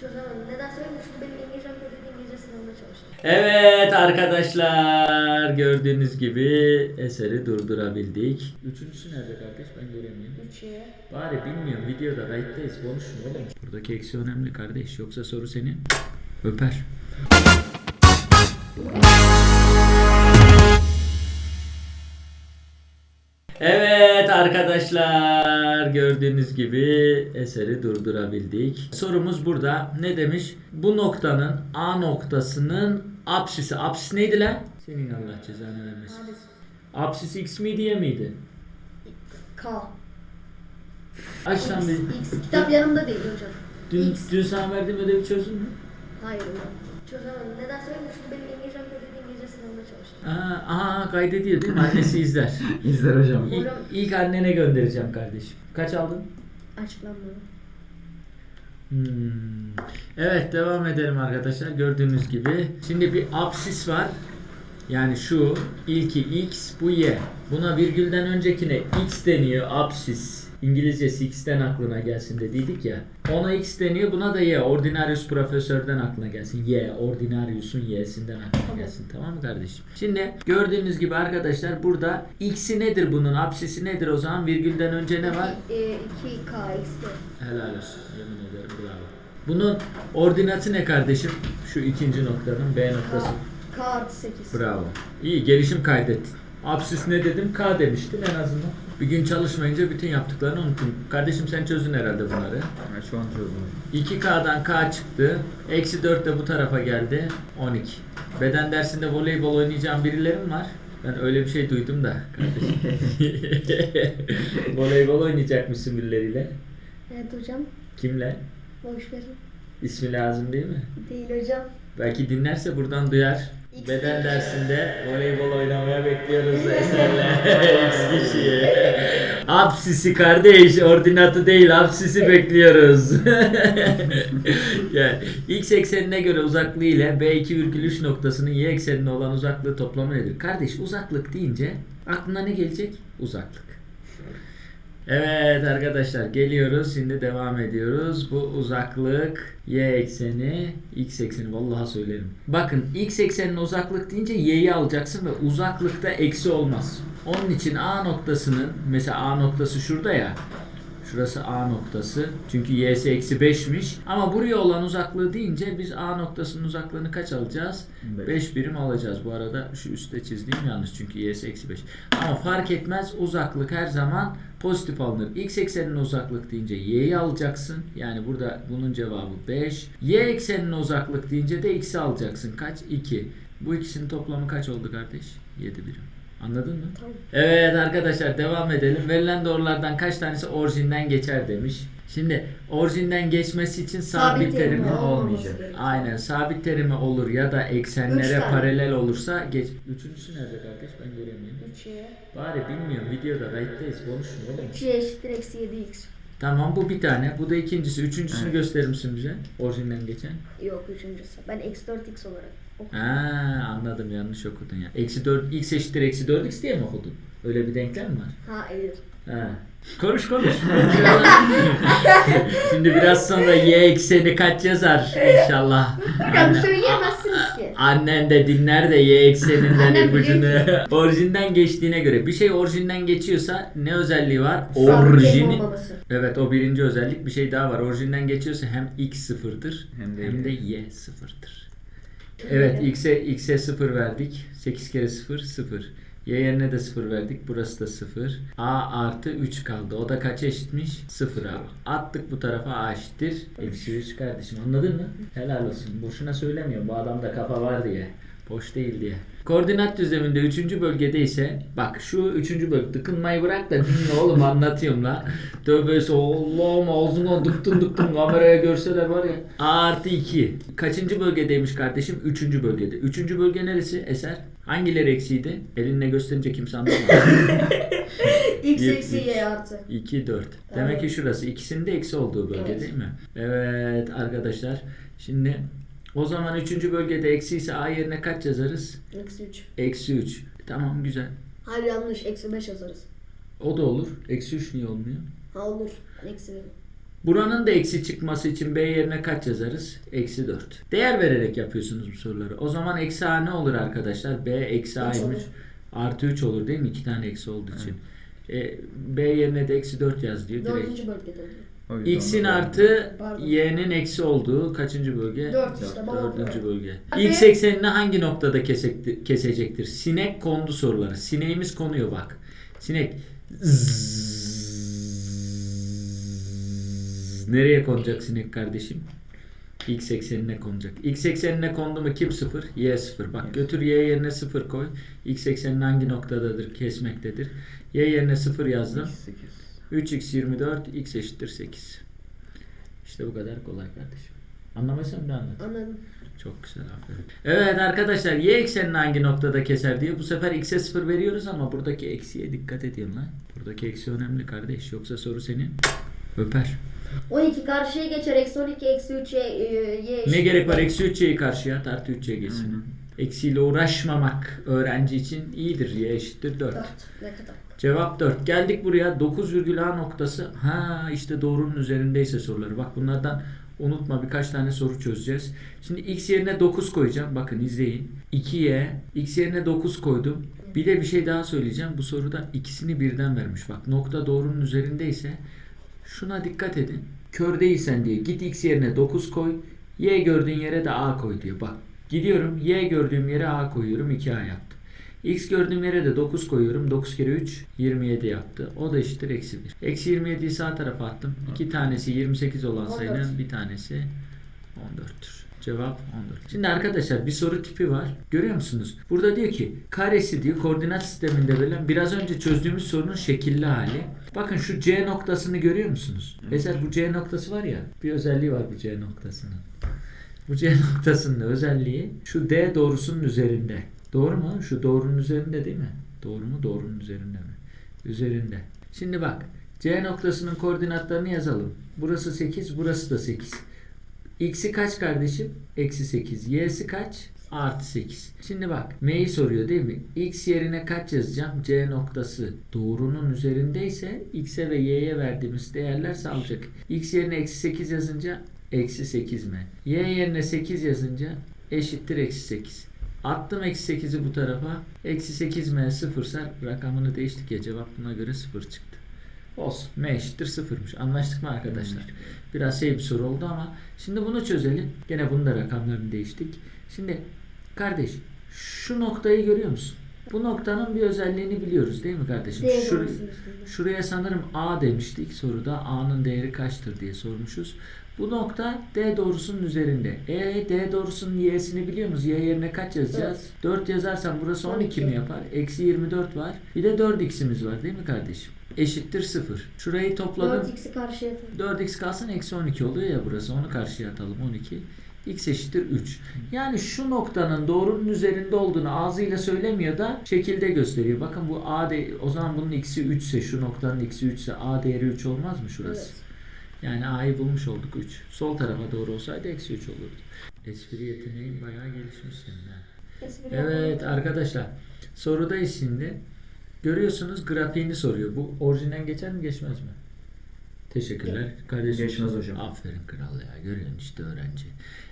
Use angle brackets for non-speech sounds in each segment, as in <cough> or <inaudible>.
Çözemedim. Neden söyleyeyim? Çünkü benim İngilizcem kötü İngilizce sınavına çalıştım. Evet arkadaşlar gördüğünüz gibi eseri durdurabildik. Üçüncüsü nerede kardeş ben göremiyorum. 3'ye. Bari bilmiyorum videoda kayıttayız konuşun oğlum. Buradaki eksi önemli kardeş yoksa soru seni öper. Evet arkadaşlar gördüğünüz gibi eseri durdurabildik. Sorumuz burada ne demiş? Bu noktanın A noktasının apsisi. Apsis neydi lan? Senin Allah cezanı vermesin. Apsis x mi diye miydi? K. Aç lan bir. X. Kitap yanımda değil hocam. Dün, X. dün sana verdiğim ödevi çözdün mü? Hayır hocam. Çözemedim. Neden söyleyeyim? Çünkü benim İngilizcem kötü Aa, aha kaydediyor değil mi? Annesi <laughs> izler. İzler hocam. İlk, ilk annene göndereceğim kardeşim. Kaç aldın? Açıklanmadı. Hmm. Evet devam edelim arkadaşlar. Gördüğünüz gibi. Şimdi bir apsis var. Yani şu ilki x bu y. Buna virgülden öncekine x deniyor apsis. İngilizcesi x'ten aklına gelsin dediydik ya. Ona x deniyor buna da y. Ordinarius profesörden aklına gelsin. Y. Ordinarius'un y'sinden aklına gelsin. Tamam mı kardeşim? Şimdi gördüğünüz gibi arkadaşlar burada x'i nedir bunun? Apsisi nedir o zaman? Virgülden önce ne var? 2K X. Helal olsun. Yemin ederim bravo. Bunun ordinatı ne kardeşim? Şu ikinci noktanın B noktası. K. K artı 8. Bravo. İyi gelişim kaydettin. Apsis ne dedim? K demiştin en azından. Bir gün çalışmayınca bütün yaptıklarını unuttun. Kardeşim sen çözdün herhalde bunları. Ben şu an çözdüm. 2K'dan K çıktı. Eksi 4 de bu tarafa geldi. 12. Beden dersinde voleybol oynayacağım birileri mi var? Ben öyle bir şey duydum da kardeşim. <laughs> voleybol oynayacakmışsın birileriyle. Evet hocam. Kimle? Boş verin. İsmi lazım değil mi? Değil hocam. Belki dinlerse buradan duyar. Beden dersinde voleybol oynamaya bekliyoruz Eser'le. X <laughs> kişiyi. Apsisi kardeş, ordinatı değil, apsisi bekliyoruz. <laughs> yani x eksenine göre uzaklığı ile B2,3 noktasının y eksenine olan uzaklığı toplamı nedir? Kardeş uzaklık deyince aklına ne gelecek? Uzaklık. Evet arkadaşlar geliyoruz. Şimdi devam ediyoruz. Bu uzaklık y ekseni, x ekseni vallahi söylerim. Bakın x ekseninin uzaklık deyince y'yi alacaksın ve uzaklıkta eksi olmaz. Onun için A noktasının mesela A noktası şurada ya. Şurası A noktası. Çünkü y'si eksi 5'miş. Ama buraya olan uzaklığı deyince biz A noktasının uzaklığını kaç alacağız? Beş. 5 birim alacağız. Bu arada şu üstte çizdiğim yanlış çünkü y'si eksi 5. Ama fark etmez uzaklık her zaman pozitif alınır. X ekseninin uzaklık deyince y'yi alacaksın. Yani burada bunun cevabı 5. Y ekseninin uzaklık deyince de x'i alacaksın. Kaç? 2. Bu ikisinin toplamı kaç oldu kardeş? 7 birim. Anladın mı? Tamam. Evet arkadaşlar devam edelim. Verilen doğrulardan kaç tanesi orijinden geçer demiş. Şimdi orijinden geçmesi için sabit, Sabit terimi terimi olmayacak. Aynen sabit terimi olur ya da eksenlere paralel olursa geç. Üçüncüsü nerede kardeş ben göremiyorum. 3'ye. Bari bilmiyorum videoda kayıttayız konuşun oğlum. 3'ye eşittir eksi 7x. Tamam bu bir tane. Bu da ikincisi. Üçüncüsünü Evet. gösterir misin bize? Orijinden geçen. Yok üçüncüsü. Ben eksi 4x olarak okudum. Aa anladım yanlış okudun ya. Eksi 4 x eşittir eksi 4x diye mi okudun? Öyle bir denklem mi var? Hayır. Ha. Konuş konuş. <laughs> Şimdi biraz sonra y ekseni kaç yazar inşallah. Ki. Annen de dinler de y ekseninden ipucunu. <laughs> Orijinden geçtiğine göre bir şey orijinden geçiyorsa ne özelliği var? Orijini. Evet o birinci özellik bir şey daha var. Orijinden geçiyorsa hem x sıfırdır Hem de hem y. de y sıfırdır. Evet x'e x'e 0 verdik. 8 kere 0 0. Y yerine de 0 verdik. Burası da 0. A artı 3 kaldı. O da kaça eşitmiş? 0'a. Attık bu tarafa A eşittir. Eksi 3 kardeşim anladın mı? Helal olsun. Boşuna söylemiyorum. Bu adamda kafa var diye. Boş değil diye. Koordinat düzleminde 3. bölgede ise bak şu 3. bölge tıkınmayı bırak da dinle oğlum anlatıyorum la. Tövbe Allah'ım ağzına dıktın dıktın kameraya görseler var ya. A artı 2. Kaçıncı bölgedeymiş kardeşim? 3. bölgede. 3. bölge neresi Eser? Hangileri eksiydi? Elinle gösterince kimse anlamaz. <laughs> x Bir, eksi üç. y artı. 2, 4. Demek ki şurası. ikisinin de eksi olduğu bölge Evet. değil mi? Evet arkadaşlar. Şimdi o zaman 3. bölgede eksi ise A yerine kaç yazarız? Eksi 3. Eksi 3. Tamam güzel. Hayır yanlış. Eksi 5 yazarız. O da olur. Eksi 3 niye olmuyor? Ha olur. Eksi 1. Buranın da eksi çıkması için b yerine kaç yazarız? Eksi 4. Değer vererek yapıyorsunuz bu soruları. O zaman eksi a ne olur arkadaşlar? b eksi a Üç olur. artı 3 olur değil mi? 2 tane eksi olduğu için. E, b yerine de eksi 4 yaz diyor direkt. Dördüncü bölgede oluyor. X'in artı y'nin eksi olduğu kaçıncı bölge? Dört işte baba. Dördüncü bölge. Abi- X eksenini hangi noktada kesekti- kesecektir? Sinek kondu soruları. Sineğimiz konuyor bak. Sinek Nereye konacak sinek kardeşim? X eksenine konacak. X eksenine kondu mu kim 0? Y 0. Bak götür Y yerine 0 koy. X eksenin hangi noktadadır? Kesmektedir. Y yerine 0 yazdım. 8. 3x 24 x eşittir 8. İşte bu kadar kolay kardeşim. Anlamazsam ne anlat. Anladım. Çok güzel aferin. Evet arkadaşlar y eksenini hangi noktada keser diyor. Bu sefer x'e 0 veriyoruz ama buradaki eksiye dikkat edin lan. Buradaki eksi önemli kardeş. Yoksa soru seni öper. 12 karşıya geçer. Eksi 12 eksi 3 y, Ne eşit. gerek var eksi 3y'yi karşıya at artı 3y geçsin. Aynen. Eksiyle uğraşmamak öğrenci için iyidir. y eşittir 4. Dört. Ne kadar? Cevap 4. Geldik buraya 9,A noktası. Ha işte doğrunun üzerindeyse soruları. Bak bunlardan unutma birkaç tane soru çözeceğiz. Şimdi x yerine 9 koyacağım. Bakın izleyin. 2y x yerine 9 koydum. Bir de bir şey daha söyleyeceğim. Bu soruda ikisini birden vermiş. Bak nokta doğrunun üzerindeyse şuna dikkat edin. Kör değilsen diye git x yerine 9 koy. Y gördüğün yere de a koy diyor. Bak gidiyorum y gördüğüm yere a koyuyorum 2a yaptı. X gördüğüm yere de 9 koyuyorum. 9 kere 3 27 yaptı. O da eşittir eksi 1. Eksi 27'yi sağ tarafa attım. İki tanesi 28 olan 14. sayının bir tanesi 14'tür. Cevap 14. Şimdi arkadaşlar bir soru tipi var. Görüyor musunuz? Burada diyor ki karesi diyor koordinat sisteminde verilen biraz önce çözdüğümüz sorunun şekilli hali. Bakın şu C noktasını görüyor musunuz? Mesela bu C noktası var ya bir özelliği var bu C noktasının. Bu C noktasının özelliği şu D doğrusunun üzerinde. Doğru mu? Şu doğrunun üzerinde değil mi? Doğru mu? Doğrunun üzerinde mi? Üzerinde. Şimdi bak C noktasının koordinatlarını yazalım. Burası 8, burası da 8. X'i kaç kardeşim? Eksi 8. Y'si kaç? Artı 8. Şimdi bak M'yi soruyor değil mi? X yerine kaç yazacağım? C noktası doğrunun üzerindeyse X'e ve Y'ye verdiğimiz değerler sağlayacak. X yerine eksi 8 yazınca eksi 8 M. Y yerine 8 yazınca eşittir eksi 8. Attım eksi 8'i bu tarafa. Eksi 8 M sıfırsa rakamını değiştik ya cevap buna göre 0 çıktı. Olsun. M eşittir sıfırmış. Anlaştık mı arkadaşlar? Biraz şey bir soru oldu ama şimdi bunu çözelim. Gene bunun da rakamlarını değiştik. Şimdi kardeş şu noktayı görüyor musun? Bu noktanın bir özelliğini biliyoruz değil mi kardeşim? D Şur- şuraya sanırım A demiştik soruda. A'nın değeri kaçtır diye sormuşuz. Bu nokta D doğrusunun üzerinde. E D doğrusunun y'sini biliyor musunuz? Y yerine kaç yazacağız? 4 yazarsam burası 12 mi 12. yapar? Eksi 24 var. Bir de 4x'imiz var değil mi kardeşim? Eşittir 0. Şurayı topladım. 4x'i karşıya atalım. 4x kalsın eksi 12 oluyor ya burası. Onu karşıya atalım 12. x eşittir 3. Yani şu noktanın doğrunun üzerinde olduğunu ağzıyla söylemiyor da şekilde gösteriyor. Bakın bu a de o zaman bunun x'i 3 ise şu noktanın x'i 3 ise a değeri 3 olmaz mı şurası? Evet. Yani a'yı bulmuş olduk 3. Sol tarafa doğru olsaydı eksi 3 olurdu. Espri yeteneğin bayağı gelişmiş senin. Evet arkadaşlar sorudayız şimdi. Görüyorsunuz grafiğini soruyor. Bu orijinden geçer mi geçmez mi? Teşekkürler. Kardeşim. Geçmez hocam. Aferin kral ya. Görüyorsun işte öğrenci.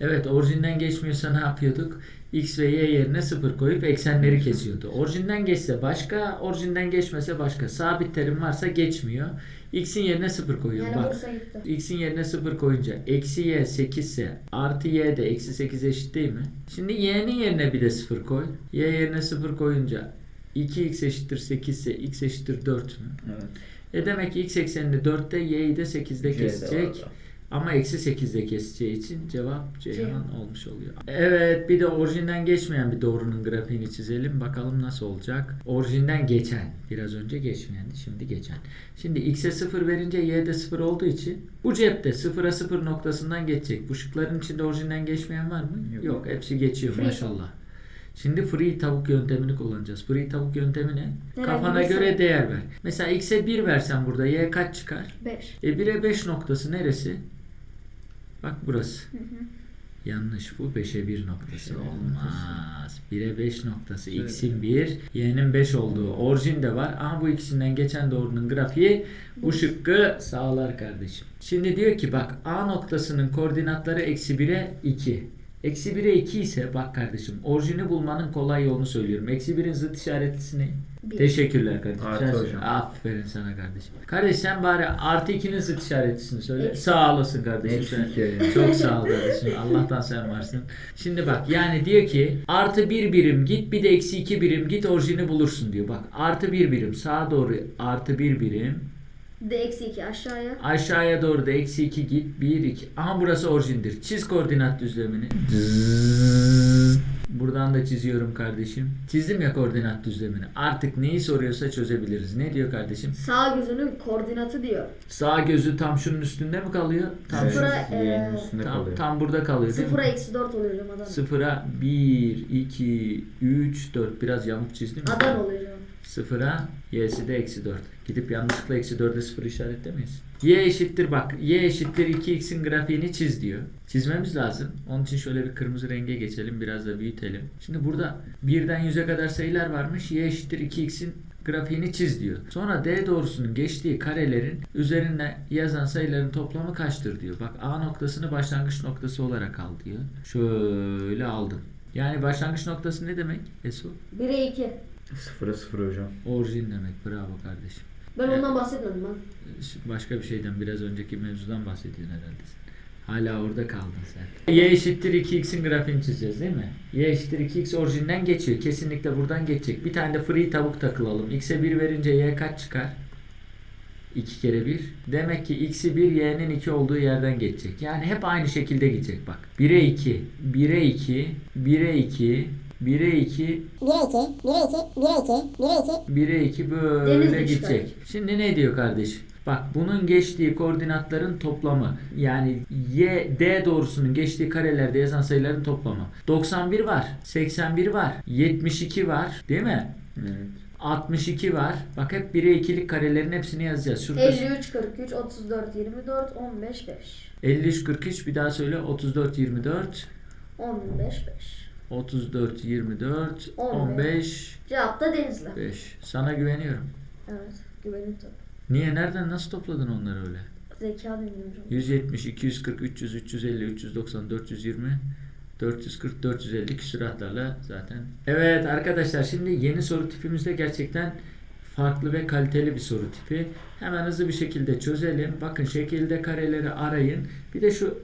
Evet orijinden geçmiyorsa ne yapıyorduk? X ve Y yerine 0 koyup eksenleri kesiyordu. Orijinden geçse başka, orijinden geçmese başka. Sabit terim varsa geçmiyor. X'in yerine 0 koyuyor. Yani Bak. X'in yerine 0 koyunca eksi y 8 ise artı y de eksi 8 eşit değil mi? Şimdi y'nin yerine bir de 0 koy. Y yerine 0 koyunca 2x eşittir 8 ise x eşittir 4 mü? Evet. E demek ki x eksenini 4'te y'yi de 8'de C de kesecek. Ama eksi 8'de keseceği için cevap Ceyhan Ceyhan. olmuş oluyor. Evet bir de orijinden geçmeyen bir doğrunun grafiğini çizelim. Bakalım nasıl olacak. Orijinden geçen. Biraz önce geçmeyendi. Şimdi geçen. Şimdi x'e 0 verince y'de 0 olduğu için bu cepte 0'a 0 noktasından geçecek. Bu şıkların içinde orijinden geçmeyen var mı? Yok. Yok. hepsi geçiyor Free. maşallah. Şimdi free tavuk yöntemini kullanacağız. Free tavuk yöntemi ne? Herhangi Kafana göre sayı. değer ver. Mesela x'e 1 versen burada y kaç çıkar? 5. E 1'e 5 noktası neresi? Bak burası. Yanlış bu 5'e 1 noktası Beşe bir olmaz. 1'e 5 noktası. Şöyle. X'in 1, Y'nin 5 olduğu orijin de var. Ama bu ikisinden geçen doğrunun grafiği bu şıkkı sağlar kardeşim. Şimdi diyor ki bak A noktasının koordinatları eksi 1'e 2. Eksi 1'e 2 ise bak kardeşim orijini bulmanın kolay yolunu söylüyorum. Eksi 1'in zıt işaretlisi ne? Bir. Teşekkürler kardeşim. Artı Sen- hocam. Aferin sana kardeşim. Kardeş sen bari artı 2'nin zıt işaretlisini söyle. Eksi. Sağ olasın kardeşim. Eksi sen. iki yani. Çok sağ ol kardeşim. Allah'tan sen varsın. Şimdi bak yani diyor ki artı bir birim git bir de eksi iki birim git orijini bulursun diyor. Bak artı bir birim sağa doğru artı bir birim Bir de eksi 2 aşağıya. aşağıya doğru da eksi iki git bir iki. Aha burası orijindir. Çiz koordinat düzlemini. Buradan da çiziyorum kardeşim. Çizdim ya koordinat düzlemini. Artık neyi soruyorsa çözebiliriz. Ne diyor kardeşim? Sağ gözünün koordinatı diyor. Sağ gözü tam şunun üstünde mi kalıyor? Tam, Sıfıra, şu- e, üstünde tam, kalıyor. tam burada kalıyor değil mi? 0'a eksi 4 oluyor hocam Adana. Sıfıra 1, 2, 3, 4. Biraz yamuk çizdim? Adana oluyor hocam. Sıfıra y'si de eksi 4. Gidip yanlışlıkla eksi 4'e sıfır işaretlemeyiz. Y eşittir bak. Y eşittir 2x'in grafiğini çiz diyor. Çizmemiz lazım. Onun için şöyle bir kırmızı renge geçelim. Biraz da büyütelim. Şimdi burada 1'den 100'e kadar sayılar varmış. Y eşittir 2x'in grafiğini çiz diyor. Sonra D doğrusunun geçtiği karelerin üzerine yazan sayıların toplamı kaçtır diyor. Bak A noktasını başlangıç noktası olarak al diyor. Şöyle aldım. Yani başlangıç noktası ne demek? Eso? 1'e 2. Sıfıra sıfır hocam. Orijin demek. Bravo kardeşim. Ben ondan bahsetmedim ben. Başka bir şeyden biraz önceki mevzudan bahsediyorsun herhalde sen. Hala orada kaldın sen. Y eşittir 2x'in grafiğini çizeceğiz değil mi? Y eşittir 2x orijinden geçiyor. Kesinlikle buradan geçecek. Bir tane de free tavuk takılalım. X'e 1 verince y kaç çıkar? 2 kere 1. Demek ki x'i 1 y'nin 2 olduğu yerden geçecek. Yani hep aynı şekilde gidecek bak. 1'e 2, 1'e 2, 1'e 2, 1'e 2, 1'e 2, 1'e 2, 1'e 2, 1'e 2. 1'e 2 böyle Deniz gidecek. Şimdi ne diyor kardeşim? Bak bunun geçtiği koordinatların toplamı yani y d doğrusunun geçtiği karelerde yazan sayıların toplamı. 91 var, 81 var, 72 var, değil mi? Evet. 62 var. Bak hep 1'e 2'lik karelerin hepsini yazacağız. Şurada 53, 43, 34, 24, 15, 5. 53 43 bir daha söyle 34 24 15, 5. 34 24 15. 15 Cevap da Denizli. 5. Sana güveniyorum. Evet. Güvenim tabii. Niye nereden nasıl topladın onları öyle? Zeka deniyor hocam. 170, 240, 300, 350, 390, 420, 440, 450 küsuratlarla zaten. Evet arkadaşlar şimdi yeni soru tipimizde gerçekten farklı ve kaliteli bir soru tipi. Hemen hızlı bir şekilde çözelim. Bakın şekilde kareleri arayın. Bir de şu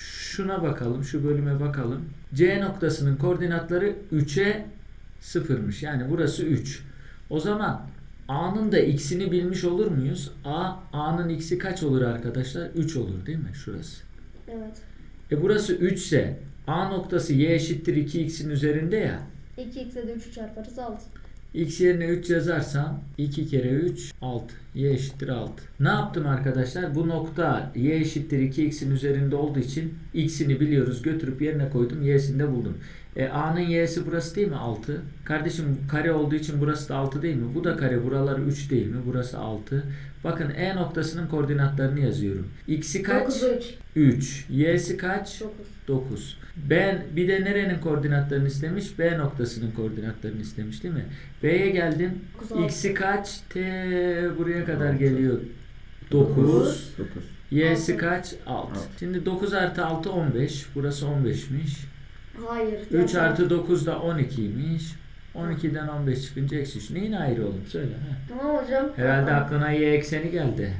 şuna bakalım. Şu bölüme bakalım. C noktasının koordinatları 3'e 0'mış. Yani burası 3. O zaman A'nın da x'ini bilmiş olur muyuz? A, A'nın x'i kaç olur arkadaşlar? 3 olur değil mi? Şurası. Evet. E burası 3 ise A noktası y eşittir 2x'in üzerinde ya. 2x'e de 3'ü çarparız 6. X yerine 3 yazarsam 2 kere 3 6. Y eşittir 6. Ne yaptım arkadaşlar? Bu nokta y eşittir 2x'in üzerinde olduğu için x'ini biliyoruz. Götürüp yerine koydum. Y'sini de buldum. E, A'nın y'si burası değil mi? 6. Kardeşim kare olduğu için burası da 6 değil mi? Bu da kare. Buraları 3 değil mi? Burası 6. Bakın E noktasının koordinatlarını yazıyorum. X'i kaç? 9'a 3. 3. Y'si kaç? 9. 9. Ben bir de nerenin koordinatlarını istemiş? B noktasının koordinatlarını istemiş değil mi? B'ye geldim. X'i kaç? T buraya kadar geliyor. 9. Dokuz. 9. Y'si kaç? 6. Altı. Şimdi 9 artı 6 15. Burası 15'miş. Hayır. 3 diğer artı 9 da 12'ymiş. 12'den 15 çıkınca eksi 3. Neyin ayrı oğlum? Söyle. Ha. Tamam hocam. Herhalde aklına y ekseni geldi.